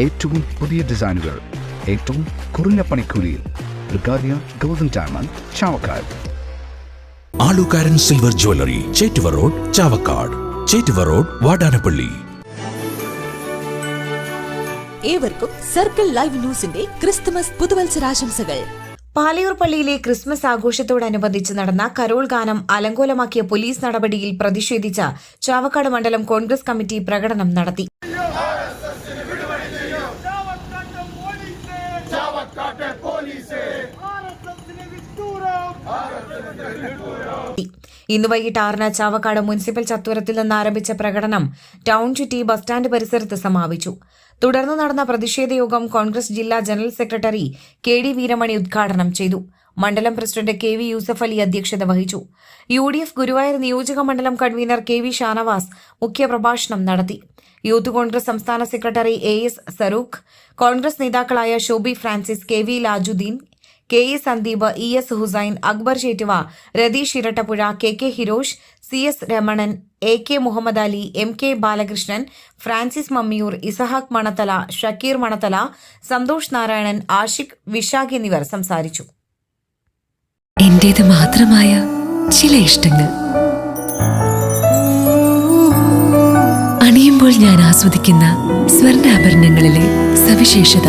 ഏറ്റവും പുതിയ ഡിസൈനുകൾ ഏറ്റവും കുറഞ്ഞ പണിക്കൂലിയിൽ ബ്രിഗാദിയ golden diamond Chavakkad. Alukkaran silver jewellery Chettuva road Chavakkad. Chettuva road Vadanappally. ഏവർക്കും സർക്കിൾ ലൈവ് ന്യൂസിന്റെ ക്രിസ്തുമസ് പുതുവത്സരാശംസകൾ. പാലയൂർ പള്ളിയിലെ ക്രിസ്മസ് ആഘോഷത്തോടനുബന്ധിച്ച് നടന്ന കരോൾ ഗാനം അലങ്കോലമാക്കിയ പോലീസ് നടപടിയിൽ പ്രതിഷേധിച്ച ചാവക്കാട് മണ്ഡലം കോൺഗ്രസ് കമ്മിറ്റി പ്രകടനം നടത്തി. ഇന്ന് വൈകിട്ട് ആറിന് ചാവക്കാട് മുനിസിപ്പൽ ചത്വരത്തിൽ നിന്ന് ആരംഭിച്ച പ്രകടനം ടൗൺ ചുറ്റി ബസ് സ്റ്റാൻഡ് പരിസരത്ത് സമാപിച്ചു. തുടർന്ന് നടന്ന പ്രതിഷേധ യോഗം കോൺഗ്രസ് ജില്ലാ general secretary K D Veeramani ഉദ്ഘാടനം ചെയ്തു. മണ്ഡലം president K V Yusuf Ali അധ്യക്ഷത വഹിച്ചു. യു ഡി എഫ് ഗുരുവായൂർ നിയോജക മണ്ഡലം കൺവീനർ കെ വി ഷാനവാസ് മുഖ്യപ്രഭാഷണം നടത്തി. യൂത്ത് കോൺഗ്രസ് സംസ്ഥാന secretary A S Sarookh Congress നേതാക്കളായ Shobi Francis K V Lajuddin K A Sandeep E S Hussain Akbar Chettuva Ratheesh Irattappuzha K K Hirosh C S Ramanan A K Muhammad Ali M K Balakrishnan Francis Mammiyoor Ishaq Manathala Shakeer Manathala Santhosh Narayanan Ashiq Vishakh എന്നിവർ സംസാരിച്ചു. എന്റേത് മാത്രമായ ചില ഇഷ്ടങ്ങൾ. അണിയുമ്പോൾ ഞാൻ ആസ്വദിക്കുന്ന സ്വർണാഭരണങ്ങളിലെ സവിശേഷത.